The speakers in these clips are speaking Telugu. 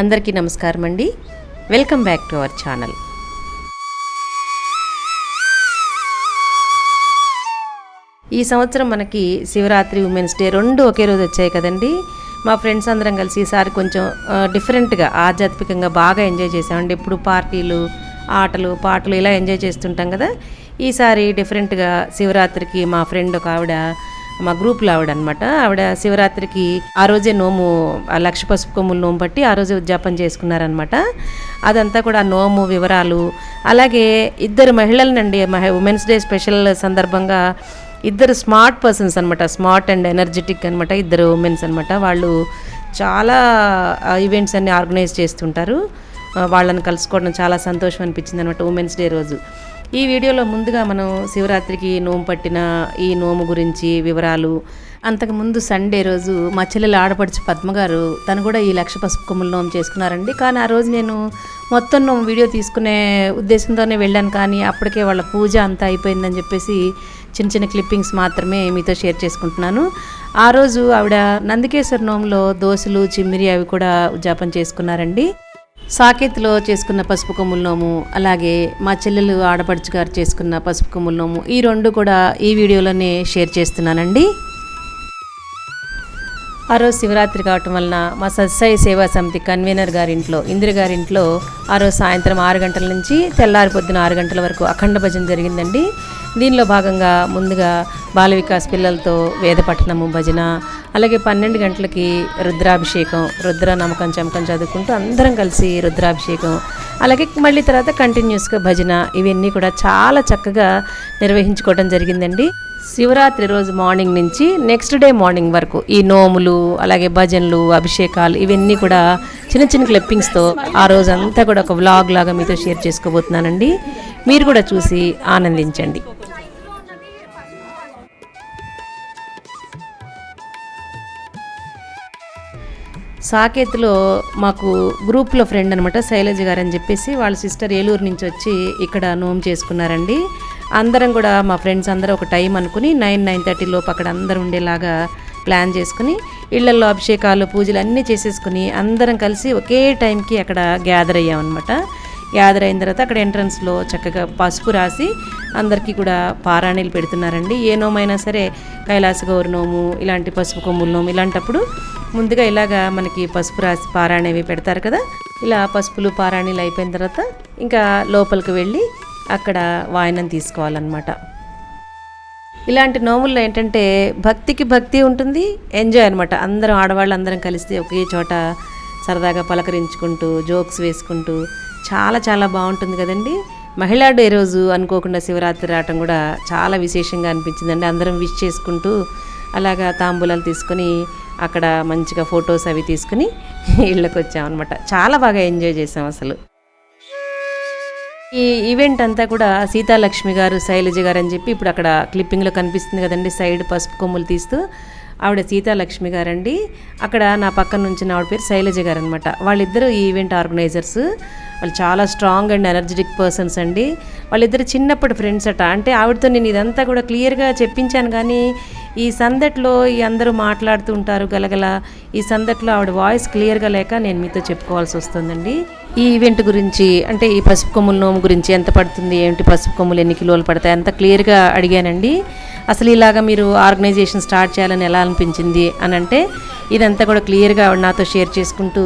అందరికీ నమస్కారం అండి. Welcome back to our channel. ఈ సంవత్సరం మనకి శివరాత్రి ఉమెన్స్ డే రెండు ఒకే రోజు వచ్చాయి కదండి. మా ఫ్రెండ్స్ అందరం కలిసి ఈసారి కొంచెం డిఫరెంట్గా ఆధ్యాత్మికంగా బాగా ఎంజాయ్ చేసామండి. ఎప్పుడు పార్టీలు ఆటలు పాటలు ఇలా ఎంజాయ్ చేస్తుంటాం కదా. ఈసారి డిఫరెంట్గా శివరాత్రికి మా ఫ్రెండ్ ఒక ఆవిడ మా గ్రూప్లో ఆవిడ అనమాట ఆవిడ శివరాత్రికి ఆ రోజే నోము ఆ లక్ష పసుపు కొమ్ములు నోము బట్టి ఆ రోజే ఉద్యాపన చేసుకున్నారనమాట అదంతా కూడా నోము వివరాలు అలాగే ఇద్దరు మహిళలనండి మహి ఉమెన్స్ డే స్పెషల్ సందర్భంగా ఇద్దరు స్మార్ట్ పర్సన్స్ అనమాట స్మార్ట్ అండ్ ఎనర్జెటిక్ అనమాట ఇద్దరు ఉమెన్స్ అనమాట వాళ్ళు చాలా ఈవెంట్స్ అన్ని ఆర్గనైజ్ చేస్తుంటారు. వాళ్ళని కలుసుకోవడం చాలా సంతోషం అనిపించింది అనమాట ఉమెన్స్ డే రోజు. ఈ వీడియోలో ముందుగా మనం శివరాత్రికి నోము పట్టిన ఈ నోము గురించి వివరాలు. అంతకుముందు సండే రోజు మా చెల్లెలు ఆడపడుచు పద్మ గారు తను కూడా ఈ లక్ష పసుపు కొమ్ములు నోము చేసుకున్నారండి. కానీ ఆ రోజు నేను మొత్తం నోము వీడియో తీసుకునే ఉద్దేశంతోనే వెళ్ళాను. కానీ అప్పటికే వాళ్ళ పూజ అంతా అయిపోయిందని చెప్పేసి చిన్న చిన్న క్లిప్పింగ్స్ మాత్రమే మీతో షేర్ చేసుకుంటున్నాను. ఆ రోజు ఆవిడ నందికేశ్వర నోములో దోశలు చిమ్మిరి అవి కూడా ఉద్యాపన చేసుకున్నారండి. సాకేత్లో చేసుకున్న పసుపు కొమ్ముల నోము అలాగే మా చెల్లెలు ఆడపడుచు గారు చేసుకున్న పసుపు కొమ్ముల నోము ఈ రెండు కూడా ఈ వీడియోలోనే షేర్ చేస్తున్నానండి. ఆ రోజు శివరాత్రి కావటం వలన మా సత్సాయి సేవా సమితి కన్వీనర్ గారింట్లో ఇందిర గారింట్లో ఆ రోజు సాయంత్రం ఆరు గంటల నుంచి తెల్లారి పొద్దున ఆరు గంటల వరకు అఖండ భజన జరిగిందండి. దీనిలో భాగంగా ముందుగా బాల వికాస్ పిల్లలతో వేద పఠనము భజన అలాగే పన్నెండు గంటలకి రుద్రాభిషేకం రుద్ర నమ్మకం చమకం చదువుకుంటూ అందరం కలిసి రుద్రాభిషేకం అలాగే మళ్ళీ తర్వాత కంటిన్యూస్గా భజన ఇవన్నీ కూడా చాలా చక్కగా నిర్వహించుకోవడం జరిగిందండి. శివరాత్రి రోజు మార్నింగ్ నుంచి నెక్స్ట్ డే మార్నింగ్ వరకు ఈ నోములు అలాగే భజనలు అభిషేకాలు ఇవన్నీ కూడా చిన్న చిన్న క్లిప్పింగ్స్తో ఆ రోజు అంతా కూడా ఒక వ్లాగ్ లాగా మీతో షేర్ చేసుకోబోతున్నానండి. మీరు కూడా చూసి ఆనందించండి. సాకేత్లో మాకు గ్రూప్లో ఫ్రెండ్ అనమాట శైలజ గారు అని చెప్పేసి వాళ్ళ సిస్టర్ ఏలూరు నుంచి వచ్చి ఇక్కడ నోము చేసుకున్నారండి. అందరం కూడా మా ఫ్రెండ్స్ అందరూ ఒక టైం అనుకుని నైన్ నైన్ థర్టీ లోపు అక్కడ అందరు ఉండేలాగా ప్లాన్ చేసుకుని ఇళ్ళల్లో అభిషేకాలు పూజలు అన్నీ చేసేసుకుని అందరం కలిసి ఒకే టైంకి అక్కడ గ్యాదర్ అయ్యామన్నమాట గ్యాదర్ అయిన తర్వాత అక్కడ ఎంట్రన్స్లో చక్కగా పసుపు రాసి అందరికీ కూడా పారాణీలు పెడుతున్నారండి. ఏ నోమైనా సరే కైలాస గౌరి నోము ఇలాంటి పసుపు కొమ్ముల నోము ఇలాంటప్పుడు ముందుగా ఇలాగా మనకి పసుపు రాసి పారాణి అవి పెడతారు కదా. ఇలా పసుపులు పారాణీలు అయిపోయిన తర్వాత ఇంకా లోపలికి వెళ్ళి అక్కడ వాయనం తీసుకోవాలన్నమాట. ఇలాంటి నోముల్లో ఏంటంటే భక్తికి భక్తి ఉంటుంది ఎంజాయ్ అనమాట అందరం ఆడవాళ్ళు అందరం కలిస్తే ఒకే చోట సరదాగా పలకరించుకుంటూ జోక్స్ వేసుకుంటూ చాలా చాలా బాగుంటుంది కదండి. మహిళా డే రోజు అనుకోకుండా శివరాత్రి రావటం కూడా చాలా విశేషంగా అనిపించిందండి. అందరం విష్ చేసుకుంటూ అలాగా తాంబూలాలు తీసుకొని అక్కడ మంచిగా ఫొటోస్ అవి తీసుకుని ఇళ్ళకి వచ్చామన్నమాట చాలా బాగా ఎంజాయ్ చేసాం అసలు. ఈ ఈవెంట్ అంతా కూడా సీతాలక్ష్మి గారు శైలజ గారు అని చెప్పి ఇప్పుడు అక్కడ క్లిప్పింగ్లో కనిపిస్తుంది కదండి. సైడ్ పసుపు కొమ్ములు తీస్తూ ఆవిడ సీతాలక్ష్మి గారండి. అక్కడ నా పక్కన నుంచి ఆవిడ పేరు శైలజ గారు అనమాట వాళ్ళిద్దరూ ఈ ఈవెంట్ ఆర్గనైజర్స్ వాళ్ళు చాలా స్ట్రాంగ్ అండ్ ఎనర్జెటిక్ పర్సన్స్ అండి. వాళ్ళిద్దరు చిన్నప్పటి ఫ్రెండ్స్ అట. అంటే ఆవిడతో నేను ఇదంతా కూడా క్లియర్గా చెప్పించాను. కానీ ఈ సందట్లో ఈ అందరూ మాట్లాడుతూ ఉంటారు గలగల. ఈ సందట్లో ఆవిడ వాయిస్ క్లియర్గా లేక నేను మీతో చెప్పుకోవాల్సి వస్తుందండి. ఈ ఈవెంట్ గురించి అంటే ఈ పసుపు కొమ్ముల నోము గురించి ఎంత పడుతుంది ఏంటి పసుపు కొమ్ములు ఎన్ని కిలోలు పడతాయి అంత క్లియర్గా అడిగానండి. అసలు ఇలాగా మీరు ఆర్గనైజేషన్ స్టార్ట్ చేయాలని ఎలా అనిపించింది అని అంటే ఇదంతా కూడా క్లియర్గా ఆవిడ నాతో షేర్ చేసుకుంటూ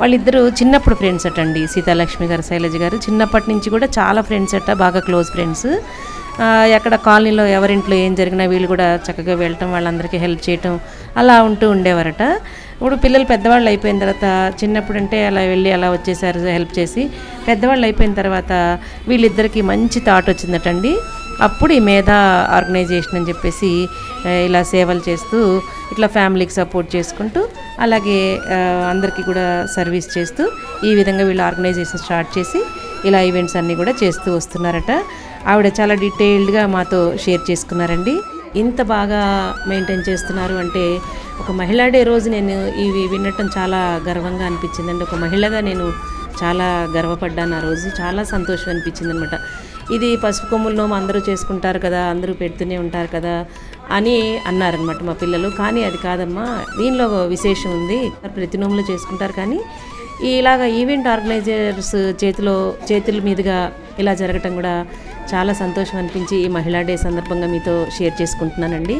వాళ్ళిద్దరూ చిన్నప్పుడు ఫ్రెండ్స్ అట అండి సీతాలక్ష్మి గారు శైలజ గారు చిన్నప్పటి నుంచి కూడా చాలా ఫ్రెండ్స్ అట బాగా క్లోజ్ ఫ్రెండ్స్. ఎక్కడ కాలనీలో ఎవరింట్లో ఏం జరిగినా వీళ్ళు కూడా చక్కగా వెళ్ళటం వాళ్ళందరికీ హెల్ప్ చేయటం అలా ఉంటూ ఉండేవారట. ఇప్పుడు పిల్లలు పెద్దవాళ్ళు అయిపోయిన తర్వాత చిన్నప్పుడు అంటే అలా వెళ్ళి అలా వచ్చేసారు హెల్ప్ చేసి. పెద్దవాళ్ళు అయిపోయిన తర్వాత వీళ్ళిద్దరికీ మంచి థాట్ వచ్చిందటండి. అప్పుడు ఈ మేధా ఆర్గనైజేషన్ అని చెప్పేసి ఇలా సేవలు చేస్తూ ఇట్లా ఫ్యామిలీకి సపోర్ట్ చేసుకుంటూ అలాగే అందరికీ కూడా సర్వీస్ చేస్తూ ఈ విధంగా వీళ్ళు ఆర్గనైజేషన్ స్టార్ట్ చేసి ఇలా ఈవెంట్స్ అన్నీ కూడా చేస్తూ వస్తున్నారట. ఆవిడ చాలా డీటెయిల్డ్గా మాతో షేర్ చేసుకున్నారండి. ఇంత బాగా మెయింటైన్ చేస్తున్నారు అంటే ఒక మహిళా డే రోజు నేను ఇవి వినటం చాలా గర్వంగా అనిపించిందండి. ఒక మహిళగా నేను చాలా గర్వపడ్డాను ఆ రోజు. చాలా సంతోషం అనిపించింది అనమాట ఇది పసుపు కొమ్ముల నోము అందరూ చేసుకుంటారు కదా అందరూ పెడుతూనే ఉంటారు కదా అని అన్నారనమాట మా పిల్లలు. కానీ అది కాదమ్మా దీనిలో విశేషం ఉంది. ప్రతి నోములో చేసుకుంటారు కానీ ఇలాగ ఈవెంట్ ఆర్గనైజర్స్ చేతిలో చేతుల మీదుగా ఇలా జరగటం కూడా చాలా సంతోషం అనిపించి ఈ మహిళా డే సందర్భంగా మీతో షేర్ చేసుకుంటున్నానండి.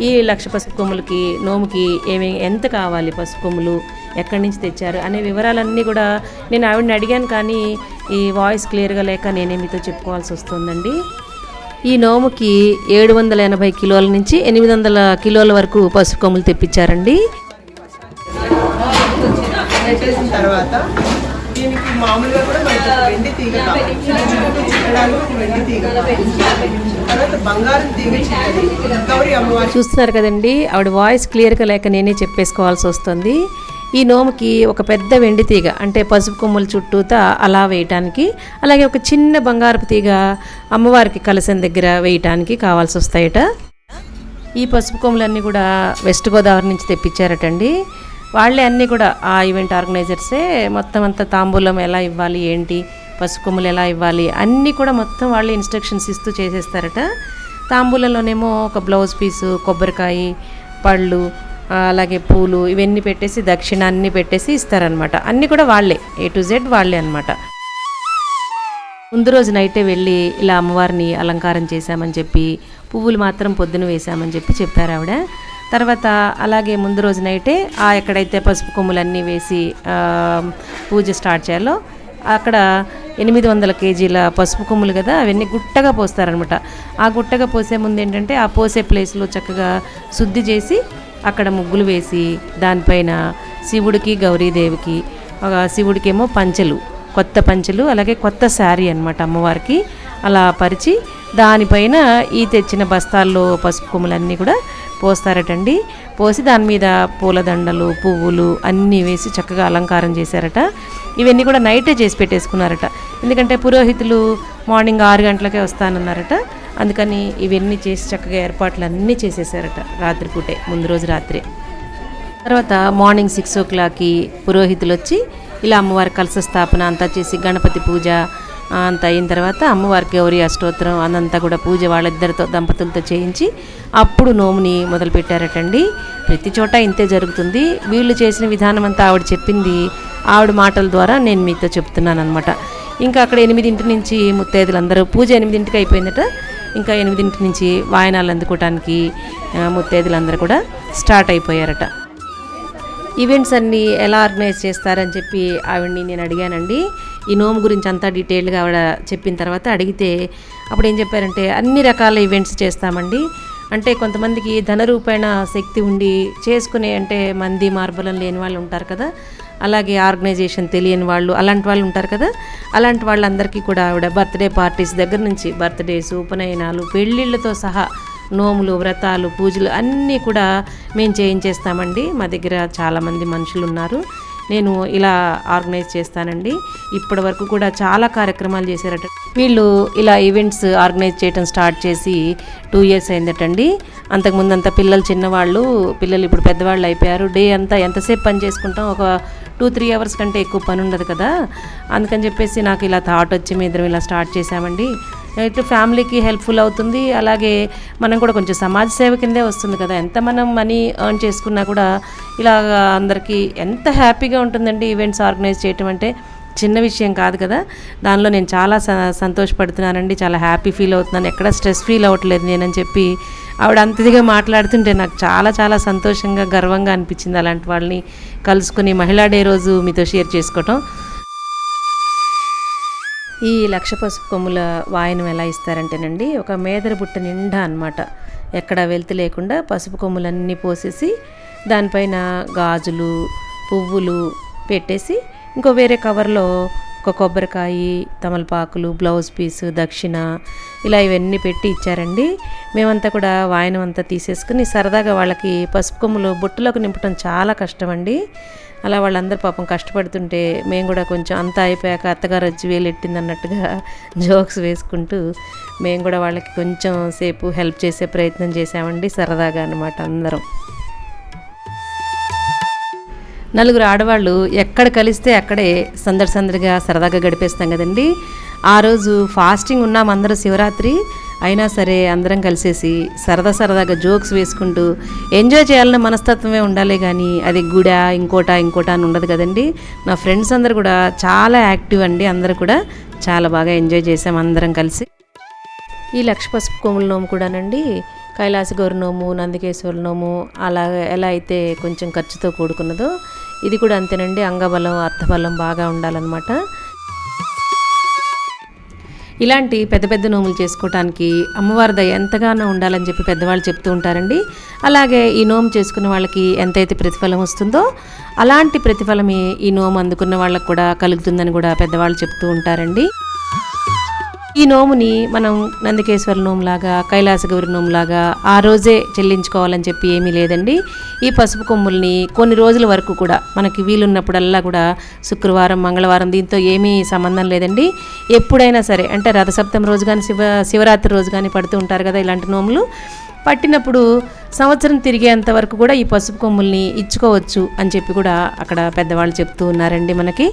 ఈ లక్ష పసుపు కొమ్ములకి నోముకి ఏమే ఎంత కావాలి పసుపు కొమ్ములు ఎక్కడి నుంచి తెచ్చారు అనే వివరాలన్నీ కూడా నేను ఆవిడని అడిగాను కానీ ఈ వాయిస్ క్లియర్గా లేక నేనే మీతో చెప్పుకోవాల్సి వస్తుందండి. ఈ నోముకి ఏడు వందల ఎనభై కిలోల నుంచి ఎనిమిది వందల కిలోల వరకు పసుపు కొమ్ములు తెప్పించారండి. పెట్టేసిన తర్వాత దీనికి మామూలుగా కూడా మనకి వెండి తీగ కావాలి. చుట్టూ వెండి తీగ తర్వాత బంగారం తీగ గౌరీ చూస్తున్నారు కదండి ఆవిడ వాయిస్ క్లియర్గా లేక నేనే చెప్పేసుకోవాల్సి వస్తుంది. ఈ నోముకి ఒక పెద్ద వెండి తీగ అంటే పసుపు కొమ్ముల చుట్టూతా అలా వేయటానికి అలాగే ఒక చిన్న బంగారపు తీగ అమ్మవారికి కలసం దగ్గర వేయటానికి కావాల్సి వస్తాయట. ఈ పసుపు కొమ్ములన్నీ కూడా వెస్ట్ గోదావరి నుంచి తెప్పించారటండి. వాళ్ళే అన్నీ కూడా ఆ ఈవెంట్ ఆర్గనైజర్సే మొత్తం అంతా తాంబూలం ఎలా ఇవ్వాలి ఏంటి పసుకొమ్ములు ఎలా ఇవ్వాలి అన్నీ కూడా మొత్తం వాళ్ళే ఇన్స్ట్రక్షన్స్ ఇస్తూ చేసేస్తారట. తాంబూలంలోనేమో ఒక బ్లౌజ్ పీసు కొబ్బరికాయ పళ్ళు అలాగే పూలు ఇవన్నీ పెట్టేసి దక్షిణ అన్నీ పెట్టేసి ఇస్తారనమాట అన్నీ కూడా వాళ్ళే ఏ టు జెడ్ వాళ్ళే అనమాట ముందు రోజు నైటే వెళ్ళి ఇలా అమ్మవారిని అలంకారం చేశామని చెప్పి పువ్వులు మాత్రం పొద్దున వేశామని చెప్పి చెప్పారు ఆవిడ. తర్వాత అలాగే ముందు రోజు నైటే ఆ ఎక్కడైతే పసుపు కొమ్ములన్నీ వేసి పూజ స్టార్ట్ చేయాలో అక్కడ ఎనిమిది వందల కేజీల పసుపు కొమ్ములు కదా అవన్నీ గుట్టగా పోస్తారనమాట ఆ గుట్టగా పోసే ముందు ఏంటంటే ఆ పోసే ప్లేస్లో చక్కగా శుద్ధి చేసి అక్కడ ముగ్గులు వేసి దానిపైన శివుడికి గౌరీదేవికి ఒక శివుడికేమో పంచెలు కొత్త పంచెలు అలాగే కొత్త శారీ అన్నమాట అమ్మవారికి అలా పరిచి దానిపైన ఈ తెచ్చిన బస్తాల్లో పసుపు కొమ్ములన్నీ కూడా పోస్తారటండి. పోసి దాని మీద పూలదండలు పువ్వులు అన్నీ వేసి చక్కగా అలంకారం చేశారట. ఇవన్నీ కూడా నైటే చేసి పెట్టేసుకున్నారట. ఎందుకంటే పురోహితులు మార్నింగ్ ఆరు గంటలకే వస్తానన్నారట. అందుకని ఇవన్నీ చేసి చక్కగా ఏర్పాట్లు అన్నీ చేసేసారట రాత్రిపూటే ముందు రోజు రాత్రి. తర్వాత మార్నింగ్ సిక్స్ ఓ క్లాక్కి పురోహితులు వచ్చి ఇలా అమ్మవారి కలశ స్థాపన అంతా చేసి గణపతి పూజ అంత అయిన తర్వాత అమ్మవారికి గౌరీ అష్టోత్తరం అదంతా కూడా పూజ వాళ్ళిద్దరితో దంపతులతో చేయించి అప్పుడు నోముని మొదలుపెట్టారటండి ప్రతి చోట ఇంతే జరుగుతుంది. వీళ్ళు చేసిన విధానం అంతా ఆవిడ చెప్పింది ఆవిడ మాటల ద్వారా నేను మీతో చెప్తున్నాను అనమాట ఇంకా అక్కడ ఎనిమిదింటి నుంచి ముత్తైదులందరూ పూజ ఎనిమిదింటికి అయిపోయిందట. ఇంకా ఎనిమిదింటి నుంచి వాయనాలు అందుకోవటానికి ముత్తైదులందరూ కూడా స్టార్ట్ అయిపోయారట. ఈవెంట్స్ అన్నీ ఎలా ఆర్గనైజ్ చేస్తారని చెప్పి ఆవిడని నేను అడిగానండి. ఈ నోము గురించి అంతా డీటెయిల్గా ఆవిడ చెప్పిన తర్వాత అడిగితే అప్పుడు ఏం చెప్పారంటే అన్ని రకాల ఈవెంట్స్ చేస్తామండి. అంటే కొంతమందికి ధనరూపేణ శక్తి ఉండి చేసుకునే అంటే మంది మార్బలం లేని వాళ్ళు ఉంటారు కదా. అలాగే ఆర్గనైజేషన్ తెలియని వాళ్ళు అలాంటి వాళ్ళు ఉంటారు కదా. అలాంటి వాళ్ళందరికీ కూడా ఆవిడ బర్త్డే పార్టీస్ దగ్గర నుంచి బర్త్డేస్ ఉపనయనాలు పెళ్ళిళ్ళతో సహా నోములు వ్రతాలు పూజలు అన్నీ కూడా మేము చేయించేస్తామండి. మా దగ్గర చాలామంది మనుషులు ఉన్నారు. నేను ఇలా ఆర్గనైజ్ చేస్తానండి. ఇప్పటి వరకు కూడా చాలా కార్యక్రమాలు చేశారట. వీళ్ళు ఇలా ఈవెంట్స్ ఆర్గనైజ్ చేయడం స్టార్ట్ చేసి టూ ఇయర్స్ అయిందటండి. అంతకుముందు అంతా పిల్లలు చిన్నవాళ్ళు పిల్లలు ఇప్పుడు పెద్దవాళ్ళు అయిపోయారు. డే అంతా ఎంతసేపు పని చేసుకుంటాం? ఒక టూ త్రీ అవర్స్ కంటే ఎక్కువ పని ఉండదు కదా. అందుకని చెప్పేసి నాకు ఇలా థాట్ వచ్చి మేము ఇద్దరం ఇలా స్టార్ట్ చేశామండి. ఇటు ఫ్యామిలీకి హెల్ప్ఫుల్ అవుతుంది. అలాగే మనం కూడా కొంచెం సమాజ సేవ కిందే వస్తుంది కదా. ఎంత మనం మనీ ఎర్న్ చేసుకున్నా కూడా ఇలా అందరికీ ఎంత హ్యాపీగా ఉంటుందండి ఈవెంట్స్ ఆర్గనైజ్ చేయటం అంటే. చిన్న విషయం కాదు కదా. దానిలో నేను చాలా స- సంతోషపడుతున్నానండి. చాలా హ్యాపీ ఫీల్ అవుతున్నాను. ఎక్కడ స్ట్రెస్ ఫీల్ అవ్వట్లేదు నేనని చెప్పి ఆవిడ అంతదిగా మాట్లాడుతుంటే నాకు చాలా చాలా సంతోషంగా గర్వంగా అనిపించింది అలాంటి వాళ్ళని కలుసుకుని మహిళా డే రోజు మీతో షేర్ చేసుకోవటం. ఈ లక్ష పసుపు కొమ్ముల వాయనం ఎలా ఇస్తారంటేనండి ఒక మేదర బుట్ట నిండా అనమాట ఎక్కడ వెళ్తు లేకుండా పసుపు కొమ్ములన్నీ పోసేసి దానిపైన గాజులు పువ్వులు పెట్టేసి ఇంకో వేరే కవర్లో ఒక కొబ్బరికాయ తమలపాకులు బ్లౌజ్ పీసు దక్షిణ ఇలా ఇవన్నీ పెట్టి ఇచ్చారండి. మేమంతా కూడా వాయనం అంతా తీసేసుకుని సరదాగా వాళ్ళకి పసుపు కొమ్ములు బుట్టలోకి నింపడం చాలా కష్టం అండి అలా వాళ్ళందరూ పాపం కష్టపడుతుంటే మేము కూడా కొంచెం అంతా అయిపోయాక అత్తగారు వచ్చి వేలెట్టింది అన్నట్టుగా జోక్స్ వేసుకుంటూ మేము కూడా వాళ్ళకి కొంచెం సేపు హెల్ప్ చేసే ప్రయత్నం చేసామండి సరదాగా అనమాట అందరం. నలుగురు ఆడవాళ్ళు ఎక్కడ కలిస్తే అక్కడే సందడి సందడిగా సరదాగా గడిపేస్తాం కదండి. ఆ రోజు ఫాస్టింగ్ ఉన్నాం అందరూ శివరాత్రి. అయినా సరే అందరం కలిసేసి సరదా సరదాగా జోక్స్ వేసుకుంటూ ఎంజాయ్ చేయాలన్న మనస్తత్వమే ఉండాలి కానీ అది గుడా ఇంకోట ఇంకోట అని ఉండదు కదండి. నా ఫ్రెండ్స్ అందరు కూడా చాలా యాక్టివ్ అండి. అందరు కూడా చాలా బాగా ఎంజాయ్ చేసాం అందరం కలిసి. ఈ లక్ష పసుపు కొమ్ముల నోము కూడానండి కైలాసగౌరి నోము నందికేశ్వర నోము అలా ఎలా అయితే కొంచెం ఖర్చుతో కూడుకున్నదో ఇది కూడా అంతేనండి. అంగబలం అర్థబలం బాగా ఉండాలన్నమాట. ఇలాంటి పెద్ద పెద్ద నోములు చేసుకోవటానికి అమ్మవారి దయ ఎంతగానో ఉండాలని చెప్పి పెద్దవాళ్ళు చెప్తూ ఉంటారండి. అలాగే ఈ నోము చేసుకున్న వాళ్ళకి ఎంతైతే ప్రతిఫలం వస్తుందో అలాంటి ప్రతిఫలమే ఈ నోము అందుకున్న వాళ్ళకు కూడా కలుగుతుందని కూడా పెద్దవాళ్ళు చెప్తూ ఉంటారండి. ఈ నోముని మనం నందికేశ్వర నోములాగా కైలాసగౌరి నోములాగా ఆ రోజే చెల్లించుకోవాలని చెప్పి ఏమీ లేదండి. ఈ పసుపు కొమ్ముల్ని కొన్ని రోజుల వరకు కూడా మనకి వీలున్నప్పుడల్లా కూడా శుక్రవారం మంగళవారం దీంతో ఏమీ సంబంధం లేదండి. ఎప్పుడైనా సరే అంటే రథసప్తం రోజు కానీ శివ శివరాత్రి రోజు కానీ పడుతూ ఉంటారు కదా ఇలాంటి నోములు. పట్టినప్పుడు సంవత్సరం తిరిగేంత వరకు కూడా ఈ పసుపు కొమ్ముల్ని ఇచ్చుకోవచ్చు అని చెప్పి కూడా అక్కడ పెద్దవాళ్ళు చెప్తూ ఉన్నారండి మనకి.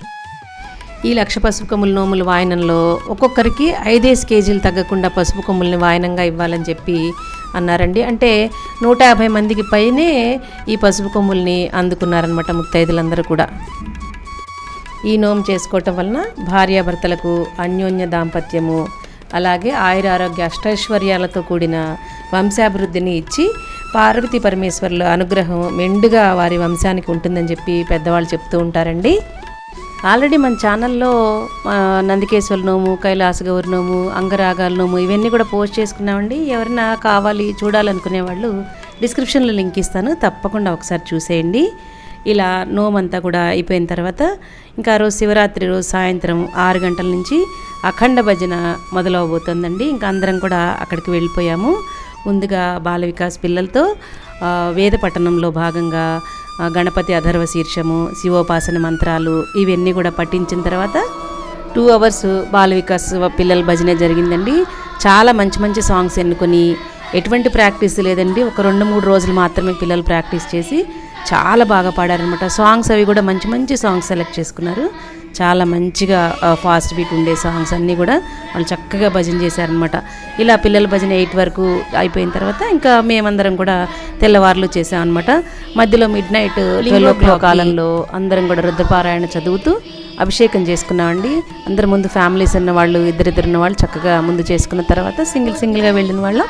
ఈ లక్ష పసుపు కొమ్ముల నోముల వాయనంలో ఒక్కొక్కరికి ఐదేసి కేజీలు తగ్గకుండా పసుపు కొమ్ముల్ని వాయనంగా ఇవ్వాలని చెప్పి అన్నారండి. అంటే నూట యాభై మందికి పైనే ఈ పసుపు కొమ్ముల్ని అందుకున్నారనమాట ముత్తైదులందరూ కూడా. ఈ నోము చేసుకోవటం వలన భార్యాభర్తలకు అన్యోన్య దాంపత్యము అలాగే ఆయుర ఆరోగ్య అష్టైశ్వర్యాలతో కూడిన వంశాభివృద్ధిని ఇచ్చి పార్వతీ పరమేశ్వరుల అనుగ్రహం మెండుగా వారి వంశానికి ఉంటుందని చెప్పి పెద్దవాళ్ళు చెప్తూ ఉంటారండి. ఆల్రెడీ మన ఛానల్లో నందికేశ్వర నోము కైలాసగౌరి నోము అంగరాగాల నోము ఇవన్నీ కూడా పోస్ట్ చేసుకున్నామండి. ఎవరైనా కావాలి చూడాలనుకునే వాళ్ళు డిస్క్రిప్షన్లో లింక్ ఇస్తాను. తప్పకుండా ఒకసారి చూసేయండి. ఇలా నోమంతా కూడా అయిపోయిన తర్వాత ఇంకా రోజు శివరాత్రి రోజు సాయంత్రం ఆరు గంటల నుంచి అఖండ భజన మొదలవబోతుందండి. ఇంకా అందరం కూడా అక్కడికి వెళ్ళిపోయాము. ముందుగా బాల వికాస్ పిల్లలతో వేద పట్టణంలో భాగంగా గణపతి అధర్వ శీర్షము శివోపాసన మంత్రాలు ఇవన్నీ కూడా పఠించిన తర్వాత టూ అవర్స్ బాల వికాస్ పిల్లల భజన జరిగిందండి. చాలా మంచి మంచి సాంగ్స్ ఎన్నుకొని ఎటువంటి ప్రాక్టీస్ లేదండి. ఒక రెండు మూడు రోజులు మాత్రమే పిల్లలు ప్రాక్టీస్ చేసి చాలా బాగా పాడారనమాట సాంగ్స్ అవి కూడా మంచి మంచి సాంగ్స్ సెలెక్ట్ చేసుకున్నారు. చాలా మంచిగా ఫాస్ట్ బీట్ ఉండే సాంగ్స్ అన్నీ కూడా వాళ్ళు చక్కగా భజన చేశారనమాట ఇలా పిల్లల భజన ఎయిట్ వరకు అయిపోయిన తర్వాత ఇంకా మేమందరం కూడా తెల్లవారులు చేసామన్నమాట. మధ్యలో మిడ్ నైట్ కాలంలో అందరం కూడా రుద్రపారాయణ చదువుతూ అభిషేకం చేసుకున్నామండి. అందరి ముందు ఫ్యామిలీస్ ఉన్న వాళ్ళు ఇద్దరిద్దరు ఉన్న వాళ్ళు చక్కగా ముందు చేసుకున్న తర్వాత సింగిల్ సింగిల్గా వెళ్ళిన వాళ్ళం.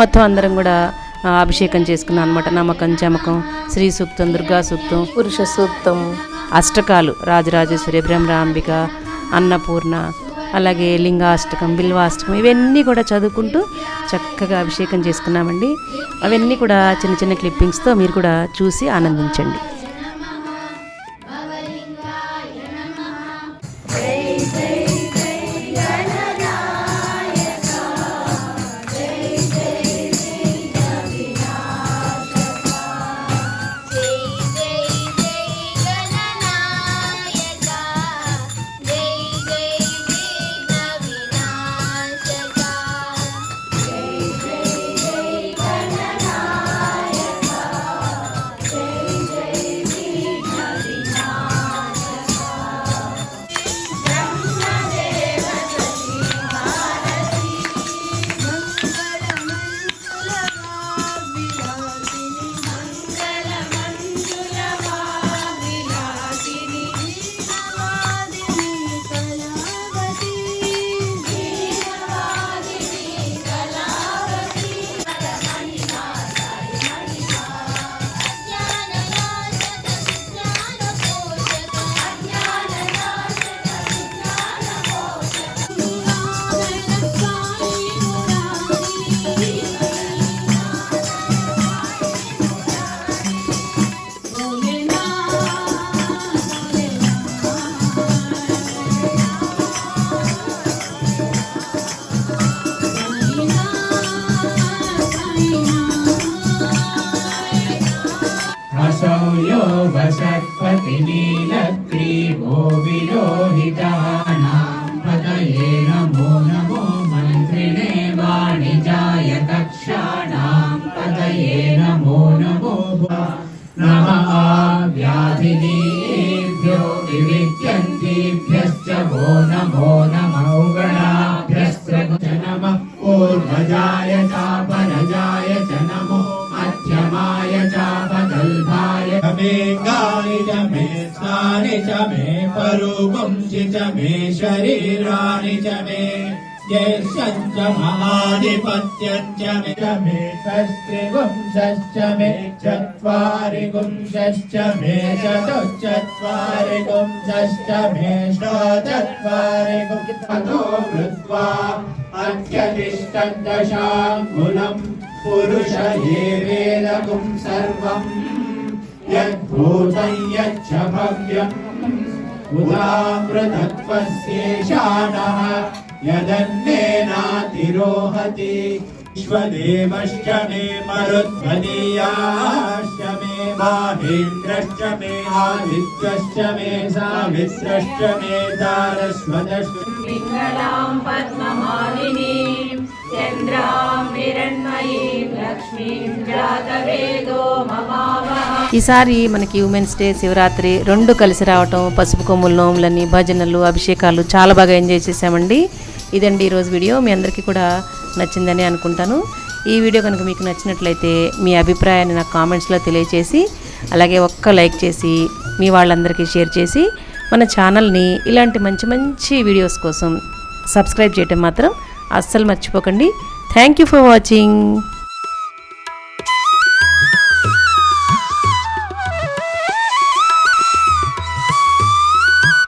మొత్తం అందరం కూడా అభిషేకం చేసుకున్నాం అనమాట నమ్మకం చమకం శ్రీ సూక్తం దుర్గా సూక్తం పురుష సూక్తం. అష్టకాలు రాజరాజేశ్వరి బ్రహ్మరాంబిక అన్నపూర్ణ అలాగే లింగాష్టకం బిల్వాష్టకం ఇవన్నీ కూడా చదువుకుంటూ చక్కగా అభిషేకం చేసుకున్నామండి. అవన్నీ కూడా చిన్న చిన్న క్లిప్పింగ్స్తో మీరు కూడా చూసి ఆనందించండి. यो वसत्पतिनीलग्रीवो विरोहितानां पदये नमो नमो मन्त्रिणे वाणिजाय कक्षाणां पदये नमो नमो नमः व्याधिनी सर्वाणि च मे स्थानि च मे परोपुंसि च मे शरीराणि च मे यश्च महाधिपत्यञ्च मे च मे षष्टिपुंसश्च मे चत्वारि पुंसश्च मे चतुश्चत्वारि पुंसश्च मे षोचत्वारि पुंसतो सर्वम् यद्भूतं यच्च भव्यम् उदामृतत्वस्येषाणः यदन्नेनातिरोहति विश्वदेवश्च मे मरुत्वदीयाश्च मे माहेन्द्रश्च मे आदित्यश्च मे सावित्रश्च मे तारस्वतश्च पिङ्गलां पद्ममालिनीं चन्द्रां हिरण्मयीं लक्ष्मीं जातवेदो ममावः ఈసారి మనకి ఉమెన్స్ డే శివరాత్రి రెండు కలిసి రావటం పసుపు కొమ్ముల నోములని భజనలు అభిషేకాలు చాలా బాగా ఎంజాయ్ చేసామండి ఇదండి ఈరోజు వీడియో మీ అందరికీ కూడా నచ్చిందని అనుకుంటాను ఈ వీడియో కనుక మీకు నచ్చినట్లయితే మీ అభిప్రాయాన్ని నాకు కామెంట్స్లో తెలియచేసి అలాగే ఒక్క లైక్ చేసి మీ వాళ్ళందరికీ షేర్ చేసి మన ఛానల్ని ఇలాంటి మంచి మంచి వీడియోస్ కోసం సబ్స్క్రైబ్ చేయటం మాత్రం అస్సలు మర్చిపోకండి. Thank you for watching